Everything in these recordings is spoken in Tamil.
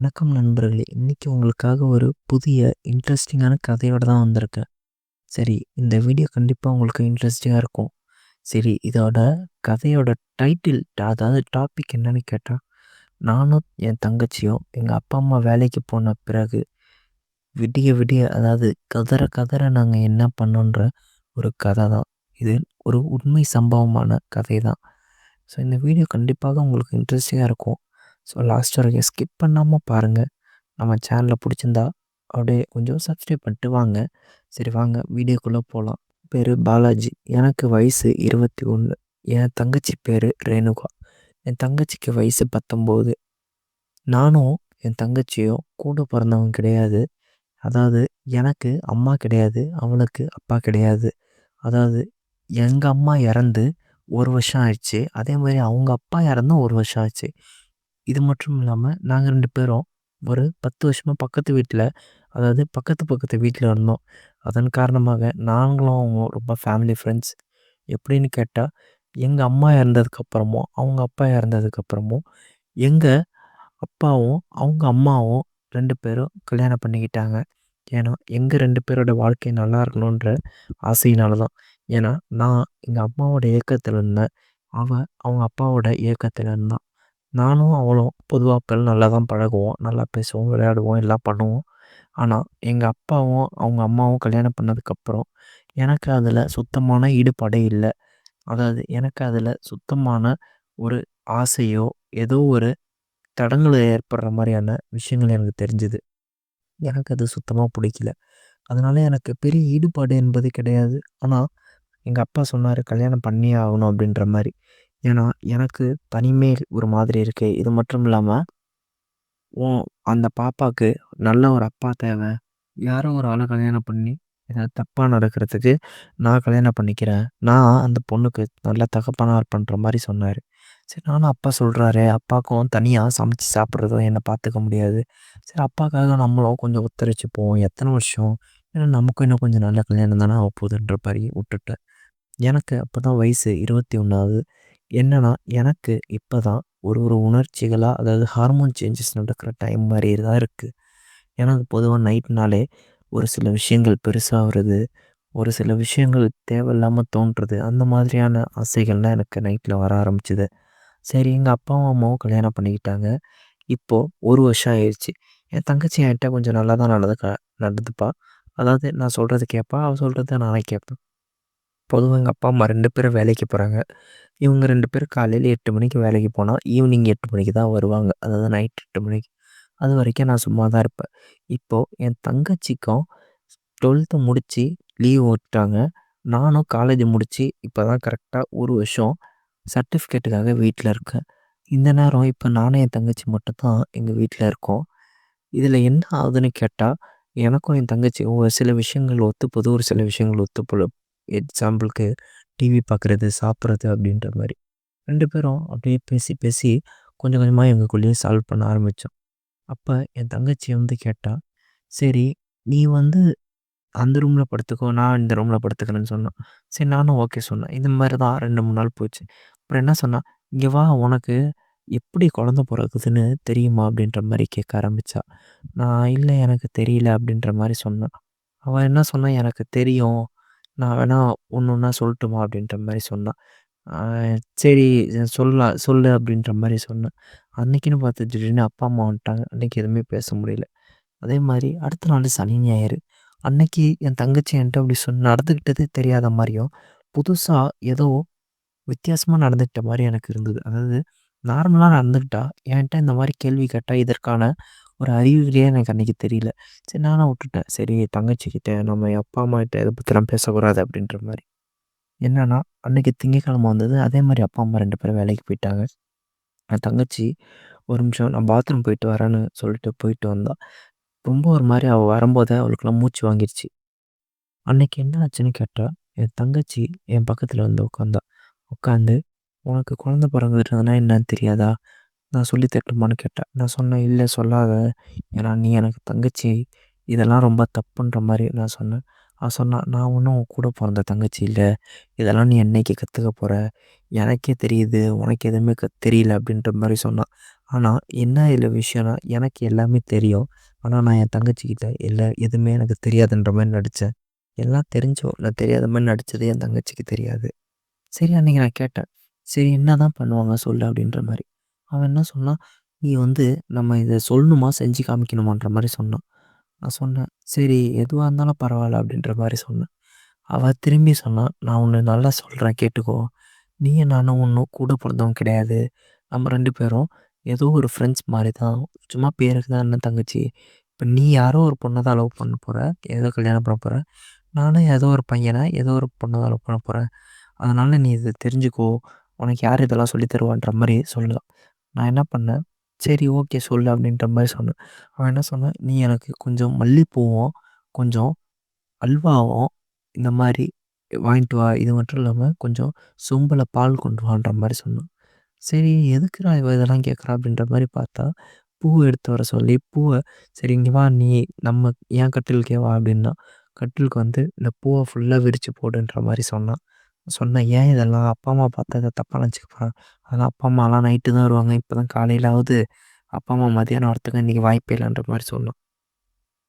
வணக்கம் நண்பர்களே! இன்னைக்கு உங்களுக்காக ஒரு புதிய இன்ட்ரெஸ்டிங்கான கதையோட தான் வந்திருக்கேன். சரி, இந்த வீடியோ கண்டிப்பாக உங்களுக்கு இன்ட்ரெஸ்டிங்காக இருக்கும். சரி, இதோட கதையோட டைட்டில் அதாவது டாபிக் என்னன்னு கேட்டால் நானும் என் தங்கச்சியும் எங்கள் அப்பா, அம்மா வேலைக்கு போன பிறகு விடிய விடிய அதாவது கதற கதற நாங்கள் என்ன பண்ணோன்ற ஒரு கதை தான். இது ஒரு உண்மை சம்பவமான கதை தான். ஸோ இந்த வீடியோ கண்டிப்பாக உங்களுக்கு இன்ட்ரெஸ்டிங்காக இருக்கும். ஸோ லாஸ்ட் வரைக்கும் ஸ்கிப் பண்ணாமல் பாருங்கள் நம்ம சேனலை பிடிச்சிருந்தா அப்படியே கொஞ்சம் சப்ஸ்கிரைப் பண்ணிட்டு வாங்க. சரி வாங்க வீடியோக்குள்ளே போகலாம் பேர் பாலாஜி. எனக்கு வயசு 21. என் தங்கச்சி பேர் ரேணுகா. என் தங்கச்சிக்கு வயசு 19. நானும் என் தங்கச்சியும் கூட பிறந்தவங்க கிடையாது. அதாவது எனக்கு அம்மா கிடையாது. அவளுக்கு அப்பா கிடையாது. அதாவது எங்கள் அம்மா இறந்து ஒரு வருஷம் ஆயிடுச்சு. அதே மாதிரி அவங்க அப்பா இறந்தும் ஒரு வருஷம் ஆச்சு. இது மட்டும் இல்லாமல் நாங்கள் ரெண்டு பேரும் ஒரு பத்து வருஷமாக பக்கத்து வீட்டில் அதாவது பக்கத்து பக்கத்து வீட்டில் இருந்தோம். அதன் காரணமாக நாங்களும் அவங்க ரொம்ப ஃபேமிலி ஃப்ரெண்ட்ஸ். எப்படின்னு கேட்டால் எங்கள் அம்மா இறந்ததுக்கப்புறமும் அவங்க அப்பா இறந்ததுக்கப்புறமும் எங்கள் அப்பாவும், அவங்க அம்மாவும் ரெண்டு பேரும் கல்யாணம் பண்ணிக்கிட்டாங்க. ஏன்னா, எங்கள் ரெண்டு பேரோட வாழ்க்கை நல்லா இருக்கணுன்ற ஆசையினால தான். ஏன்னா, நான் எங்கள் அம்மாவோட இயக்கத்தில் இருந்தேன். அவள் அவங்க அப்பாவோட இயக்கத்தில் இருந்தான் நானும் அவளும் பொதுவாக அப்பல்லாம் நல்லா தான் பழகுவோம். நல்லா பேசுவோம், விளையாடுவோம், எல்லாம் பண்ணுவோம். ஆனால் எங்கள் அப்பாவும், அவங்க அம்மாவும் கல்யாணம் பண்ணதுக்கப்புறம், எனக்கு அதில் சுத்தமான ஈடுபாடே இல்லை அதாவது எனக்கு அதில் சுத்தமான ஒரு ஆசையோ, ஏதோ ஒரு தடங்கள் ஏற்படுற மாதிரியான விஷயங்கள் எனக்கு தெரிஞ்சுது எனக்கு அது சுத்தமாக பிடிக்கல அதனால எனக்கு பெரிய ஈடுபாடு என்பது கிடையாது. ஆனால் எங்கள் அப்பா சொன்னார் "கல்யாணம் பண்ணியே ஆகணும்" அப்படின்ற மாதிரி ஏன்னா, எனக்கு தனிமை ஒரு மாதிரி இருக்கு. இது மட்டும் இல்லாமல் ஓ அந்த பாப்பாவுக்கு நல்ல ஒரு அப்பா தேவை யாரோ ஒரு ஆளை கல்யாணம் பண்ணி, ஏதாவது தப்பாக நடக்கிறதுக்கு நான் கல்யாணம் பண்ணிக்கிறேன். நான் அந்த பொண்ணுக்கு நல்ல தகப்பனார் பண்ணுற மாதிரி சொன்னார் சரி நானும் அப்பா சொல்கிறாரு அப்பாவுக்கும் தனியாக சமைச்சு சாப்பிட்றதும் என்னை பார்த்துக்க முடியாது. சரி அப்பாக்காக நம்மளும் கொஞ்சம் ஒத்துழைச்சிப்போம் எத்தனை வருஷம்? ஏன்னா நமக்கும் இன்னும் கொஞ்சம் நல்ல கல்யாணம் தானே ஆகப்போகுதுன்ற மாதிரி விட்டுட்டேன். எனக்கு அப்போ தான் வயசு இருபத்தி ஒன்றாவது என்னன்னா, எனக்கு இப்பதான் ஒரு ஒரு உணர்ச்சிகளாக அதாவது ஹார்மோன் சேஞ்சஸ் நடக்கிற டைம் மாதிரி தான் இருக்குது ஏன்னா, பொதுவாக நைட்னாலே ஒரு சில விஷயங்கள் பெருசாகிறது ஒரு சில விஷயங்கள் தேவையில்லாமல் தோன்றது, அந்த மாதிரியான ஆசைகள்லாம் எனக்கு நைட்டில் வர ஆரம்பிச்சது. சரி எங்கள் அப்பாவும், அம்மாவும் கல்யாணம் பண்ணிக்கிட்டாங்க. இப்போ ஒரு வருஷம் ஆயிடுச்சு என் தங்கச்சி என்கிட்ட கொஞ்சம் நல்லா தான் நடந்து க நடந்துப்பா. அதாவது நான் சொல்கிறது கேட்பா. அவள் சொல்றத நானே கேட்பேன். பொதுவாக எங்கள் அப்பா, அம்மா 2 பேரும் வேலைக்கு போறாங்க. இவங்க 2 பேரும் காலையில 8 மணிக்கு வேலைக்கு போனா, ஈவினிங் 8 மணிக்கு தான் வருவாங்க. அதாவது நைட் 8 மணிக்கு. அதுவரைக்கும் நான் சும்மா தான் இருப்பேன். இப்போ என் தங்கச்சிக்கும் 12த் முடிச்சு லீவ் விட்டாங்க. நானும் காலேஜ் முடிச்சு இப்போ தான் கரெக்ட்டா ஒரு வருஷம் சர்டிஃபிகேட்டுக்காக வீட்ல இருக்கேன். இந்த நேரம் இப்போ நானும் என் தங்கச்சி மட்டும் தான் எங்க வீட்ல இருக்கோம். இதில என்ன ஆகுதுன்னு கேட்டா, எனக்கும் என் தங்கச்சிக்கும் ஒரு சில விஷயங்கள் ஒத்துப்போது, ஒரு சில விஷயங்கள் ஒத்துப்போல. எக்ஸாம்பிளுக்கு டிவி பார்க்குறது, சாப்பிட்றது அப்படின்ற மாதிரி ரெண்டு பேரும் அப்படியே பேசி பேசி கொஞ்சம் கொஞ்சமாக எங்களுக்குள்ளேயே சால்வ் பண்ண ஆரம்பித்தோம் அப்போ என் தங்கச்சி வந்து கேட்டால் "சரி நீ வந்து அந்த ரூமில் படுத்துக்கோ. நான் இந்த ரூமில் படுத்துக்கிறேன்னு" சொன்னான் சரி நானும் ஓகே சொன்னேன். இது மாதிரி தான் 2, 3 நாள் போச்சு. அப்புறம் என்ன சொன்னான் இங்கே வா உனக்கு எப்படி குழந்த பிறகுதுன்னு தெரியுமா?" அப்படின்ற மாதிரி கேட்க ஆரம்பித்தா நான் இல்லை எனக்கு தெரியல" அப்படின்ற மாதிரி சொன்னேன். அவன் என்ன சொன்னான் "எனக்கு தெரியும். நான் வேணா ஒன்று ஒன்றா சொல்லட்டுமா?" அப்படின்ற மாதிரி சொன்னா. ஆ சரி சொல்லலாம் சொல்லு அப்படின்ற மாதிரி சொன்னேன். அன்னைக்குன்னு பார்த்து திடீர்னு அப்பா, அம்மா வந்துட்டாங்க. அன்னைக்கு எதுவுமே பேச முடியல. அதே மாதிரி அடுத்த நாள் சனி, ஞாயிறு. அன்னைக்கு என் தங்கச்சி என்ட்ட அப்படி சொன் நடந்துக்கிட்டதே தெரியாத மாரியும், புதுசா ஏதோ வித்தியாசமா நடந்துக்கிட்ட மாரி எனக்கு இருந்தது. அதாவது நார்மலா நடந்துக்கிட்டா, என்ட்ட இந்த மாரி கேள்வி கேட்டா, இதற்கான ஒரு அறிகுறியே எனக்கு அன்றைக்கி தெரியல. சரி நானும் விட்டுட்டேன். சரி தங்கச்சிக்கிட்ட நம்ம அப்பா, அம்மாக்கிட்ட இதை பற்றிலாம் பேசக்கூடாது அப்படின்ற மாதிரி என்னன்னா, அன்றைக்கி திங்கக்கிழமை வந்தது. அதே மாதிரி அப்பா, அம்மா ரெண்டு பேரும் வேலைக்கு போயிட்டாங்க. என் தங்கச்சி ஒரு நிமிஷம் நான் பாத்ரூம் போயிட்டு வரேன்னு சொல்லிட்டு போயிட்டு வந்தா. ரொம்ப ஒரு மாதிரி அவள் வரும்போதே அவளுக்கெல்லாம் மூச்சு வாங்கிருச்சு. அன்னைக்கு என்ன ஆச்சுன்னு கேட்டால் என் தங்கச்சி என் பக்கத்தில் வந்து உட்காந்தா. உட்காந்து, "உனக்கு குழந்த பொறக்குதுன்னா என்னன்னு தெரியாதா? நான் சொல்லி தரட்டுமான்னு?" கேட்டேன். நான் சொன்னேன், இல்லை சொல்லாத. ஏன்னா நீ எனக்கு தங்கச்சி. இதெல்லாம் ரொம்ப தப்புன்ற" மாதிரி நான் சொன்னேன். அவ சொன்னா, "நான் ஒன்றும் உன் கூட பிறந்த தங்கச்சி இல்லை. இதெல்லாம் நீ என்னைக்கு கற்றுக்க போகிற எனக்கே தெரியுது. உனக்கு எதுவுமே க தெரியல" அப்படின்ற மாதிரி சொன்னான். ஆனால் என்ன இதில் விஷயம்னா எனக்கு எல்லாமே தெரியும். ஆனால் நான் என் தங்கச்சிக்கிட்ட இல்லை எதுவுமே எனக்கு தெரியாதுன்ற மாதிரி நடித்தேன் எல்லாம் தெரிஞ்சோ நான் தெரியாத மாதிரி நடித்தது என் தங்கச்சிக்கு தெரியாது. சரி அன்றைக்கி நான் கேட்டேன். சரி என்ன தான் பண்ணுவாங்க? சொல்லு. அப்படின்ற மாதிரி. அவன் என்ன சொன்னான் நீ வந்து நம்ம இதை சொல்லணுமா? செஞ்சு காமிக்கணுமான்ற மாதிரி சொன்னான். நான் சொன்னேன் சரி எதுவாக இருந்தாலும் பரவாயில்ல அப்படின்ற மாதிரி சொன்னேன். அவள் திரும்பி சொன்னான் நான் ஒன்று நல்லா சொல்கிறேன் கேட்டுக்கோ. நீயும் நானும் ஒன்றும் கூட பிறந்தவங்க கிடையாது. நம்ம ரெண்டு பேரும் ஏதோ ஒரு ஃப்ரெண்ட்ஸ் மாதிரி தான். சும்மா பேருக்கு தான் என்ன தங்கச்சி. இப்போ நீ யாரோ ஒரு பொண்ணை தான் லவ் பண்ண போகிற ஏதோ கல்யாணம் பண்ண போகிற நானும் ஏதோ ஒரு பையனை ஏதோ ஒரு பொண்ணை தான் லவ் பண்ண போகிறேன் அதனால் நீ இதை தெரிஞ்சுக்கோ. உனக்கு யார் இதெல்லாம் சொல்லி தருவான்ற மாதிரி சொல்லலாம். நான் என்ன பண்ணேன்? சரி ஓகே சொல்லு அப்படின்ற மாதிரி சொன்னேன். அவன் என்ன சொன்னான்? நீ எனக்கு கொஞ்சம் மல்லிப்பூவும் கொஞ்சம் அல்வாவும் இந்த மாதிரி வாங்கிட்டு வா. இது மட்டும் இல்லாமல் கொஞ்சம் சொம்பில் பால் கொண்டு வான்ற மாதிரி சொன்னான். சரி எதுக்குடா இவ இதெல்லாம் கேட்குறா அப்படின்ற மாதிரி பார்த்தா பூவை எடுத்து வர சொல்லி பூவை சரி இங்கே வா நீ நம்ம ஏன் கட்டிலுக்கே வா அப்படின்னா கட்டிலுக்கு வந்து இந்த பூவை ஃபுல்லாக விரித்து போடுன்ற மாதிரி சொன்னான். சொன்னேன் ஏன் இதெல்லாம் அப்பா அம்மா பார்த்தா இதை தப்பாக நினச்சிக்க அதெல்லாம் அப்பா அம்மாலாம் நைட்டு தான் வருவாங்க. இப்போ தான் காலையிலாவது அப்பா அம்மா மதியானம் வரத்துக்கு இன்றைக்கி வாய்ப்பே இல்லைன்ற மாதிரி சொன்னான்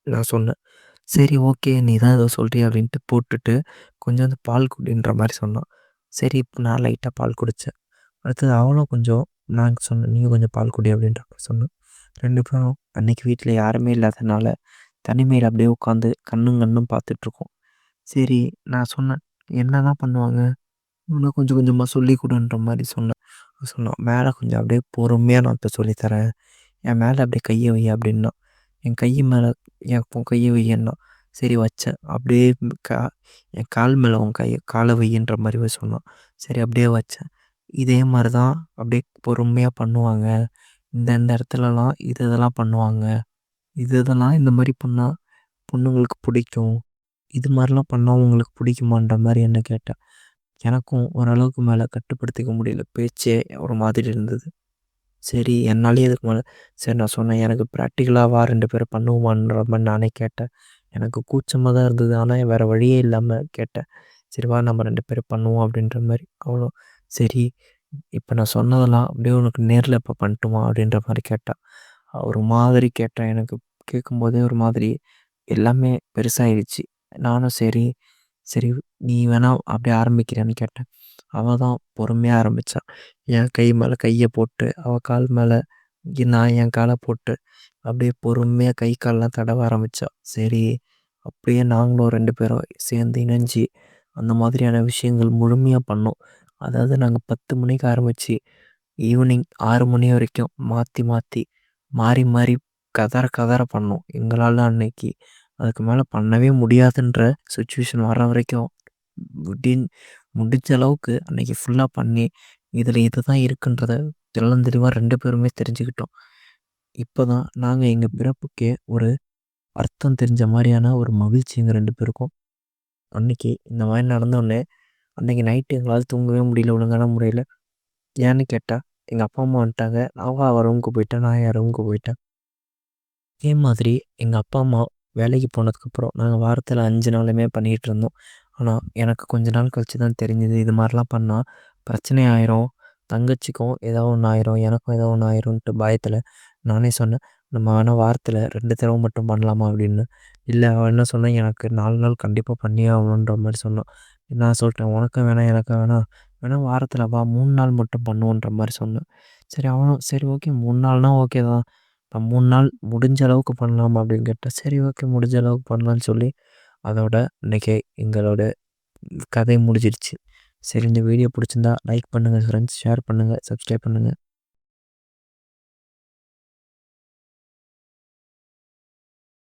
நான் சொன்னேன். சரி ஓகே நீ தான் ஏதோ சொல்கிறீ அப்படின்ட்டு போட்டுட்டு கொஞ்சம் வந்து பால் குடின்ற மாதிரி சொன்னான். சரி இப்போ நான் லைட்டாக பால் குடித்தேன் அடுத்தது அவளும் கொஞ்சம் நான் சொன்னேன் நீங்கள் கொஞ்சம் பால் குடி அப்படின்ற மாதிரி சொன்னேன். ரெண்டு பேரும் அன்றைக்கி வீட்டில் யாருமே இல்லாதனால தனிமையில் அப்படியே உட்காந்து கண்ணும் கண்ணும் பார்த்துட்ருக்கோம் சரி நான் சொன்னேன் என்னதான் பண்ணுவாங்க? இன்னும் கொஞ்சம் கொஞ்சமாக சொல்லி கொடுன்ற மாதிரி சொன்னேன் சொன்னோம் மேலே கொஞ்சம் அப்படியே பொறுமையாக நான் இப்போ சொல்லித்தரேன். என் மேலே அப்படியே கையை வை அப்படின்னா என் கை மேலே என் கையை வையன்னா சரி வச்சேன் அப்படியே கா என் கால் மேலே உன் கை காலை வையின்ற மாதிரி சொன்னான். சரி அப்படியே வச்சேன் இதே மாதிரி தான் அப்படியே பொறுமையாக பண்ணுவாங்க. இந்த இந்த இடத்துலலாம் இது இதெல்லாம் பண்ணுவாங்க. இது இதெல்லாம் இந்த மாதிரி பண்ணால் பொண்ணுங்களுக்கு பிடிக்கும். இது மாதிரிலாம் பண்ணால் உங்களுக்கு பிடிக்குமான்ற மாதிரி என்ன கேட்டேன். எனக்கும் ஓரளவுக்கு மேலே கட்டுப்படுத்திக்க முடியல. பேச்சே ஒரு மாதிரி இருந்தது. சரி என்னாலேயே இதுக்கு மேலே சரி நான் சொன்னேன் எனக்கு ப்ராக்டிக்கலாக ரெண்டு பேரும் பண்ணுவோமான்ற மாதிரி நானே கேட்டேன். எனக்கு கூச்சமாக தான் இருந்தது. ஆனால் வேறு வழியே இல்லாமல் கேட்டேன். சரி வா நம்ம ரெண்டு பேரும் பண்ணுவோம் அப்படின்ற மாதிரி அவ்வளோ. சரி இப்போ நான் சொன்னதெல்லாம் அப்படியே உனக்கு நேரில் இப்போ பண்ணட்டுமா அப்படின்ற மாதிரி கேட்டால் ஒரு மாதிரி கேட்டேன். எனக்கு கேட்கும்போதே ஒரு மாதிரி எல்லாமே பெருசாகிடுச்சு நானும் சரி சரி நீ வேணா அப்படியே ஆரம்பிக்கிறேன்னு கேட்டேன். அவள் தான் பொறுமையாக ஆரம்பித்தான் என் கை மேலே கையை போட்டு அவள் கால் மேலே நான் என் காலை போட்டு அப்படியே பொறுமையாக கை கால்லாம் தடவ ஆரம்பித்தா சரி அப்படியே நாங்களும் ரெண்டு பேரும் சேர்ந்து இணைஞ்சி அந்த மாதிரியான விஷயங்கள் முழுமையாக பண்ணோம். அதாவது நாங்கள் பத்து மணிக்கு ஆரம்பித்து ஈவினிங் ஆறு மணி வரைக்கும் மாற்றி மாற்றி மாறி மாறி கதற கதற பண்ணோம். எங்களால் அன்னைக்கு அதுக்கு மேலே பண்ணவே முடியாதுன்ற சுச்சுவேஷன் வர வரைக்கும் முடின் முடிஞ்ச அளவுக்கு அன்னைக்கு ஃபுல்லாக பண்ணி இதில் இது தான் இருக்குன்றத தெளிவாக ரெண்டு பேருமே தெரிஞ்சுக்கிட்டோம். இப்போ தான் நாங்கள் எங்கள் பிறப்புக்கே ஒரு அர்த்தம் தெரிஞ்ச மாதிரியான ஒரு மகிழ்ச்சி எங்கள் ரெண்டு பேருக்கும். அன்னைக்கு இந்த மாதிரி நடந்தோடனே அன்றைக்கி நைட்டு எங்களால் தூங்கவே முடியல ஒழுங்கான முறையில். ஏன்னு கேட்டால் எங்கள் அப்பா அம்மா வந்துட்டாங்க. நான் அவள் ரூமுக்கு போயிட்டேன். நான் என் ரூமுக்கு போயிட்டேன். இதே மாதிரி எங்கள் அப்பா அம்மா வேலைக்கு போனதுக்கப்புறம் நாங்கள் வாரத்தில் அஞ்சு நாளுமே பண்ணிகிட்டு இருந்தோம் ஆனால் எனக்கு கொஞ்ச நாள் கழித்து தான் தெரிஞ்சுது இது மாதிரிலாம் பண்ணால் பிரச்சனை ஆயிரும் தங்கச்சிக்கும் ஏதோ ஒன்று ஆயிரும் எனக்கும் ஏதோ ஒன்று ஆயிரும்ன்ட்டு பயத்தில் நானே சொன்னேன் நம்ம வேணால் வாரத்தில் ரெண்டு தடவை மட்டும் பண்ணலாமா அப்படின்னு. இல்லை அவன் என்ன சொன்னேன் எனக்கு நாலு நாள் கண்டிப்பாக பண்ணியே ஆகணுன்ற மாதிரி சொன்னான். நான் சொல்லிட்டேன் உனக்கும் வேணாம் எனக்கும் வேணாம் வேணால் வாரத்தில் வா மூணு நாள் மட்டும் பண்ணுவோன்ற மாதிரி சொன்னேன். சரி அவனும் சரி ஓகே மூணு நாள்னால் ஓகே தான் இப்போ மூணு நாள் முடிஞ்ச அளவுக்கு பண்ணலாம் அப்படின்னு கேட்டேன் சரி ஓகே முடிஞ்ச அளவுக்கு பண்ணலான்னு சொல்லி அதோட இன்றைக்கி எங்களோட கதை முடிஞ்சிடுச்சு சரி இந்த வீடியோ பிடிச்சிருந்தா லைக் பண்ணுங்கள் ஃப்ரெண்ட்ஸ் ஷேர் பண்ணுங்கள் சப்ஸ்கிரைப் பண்ணுங்கள்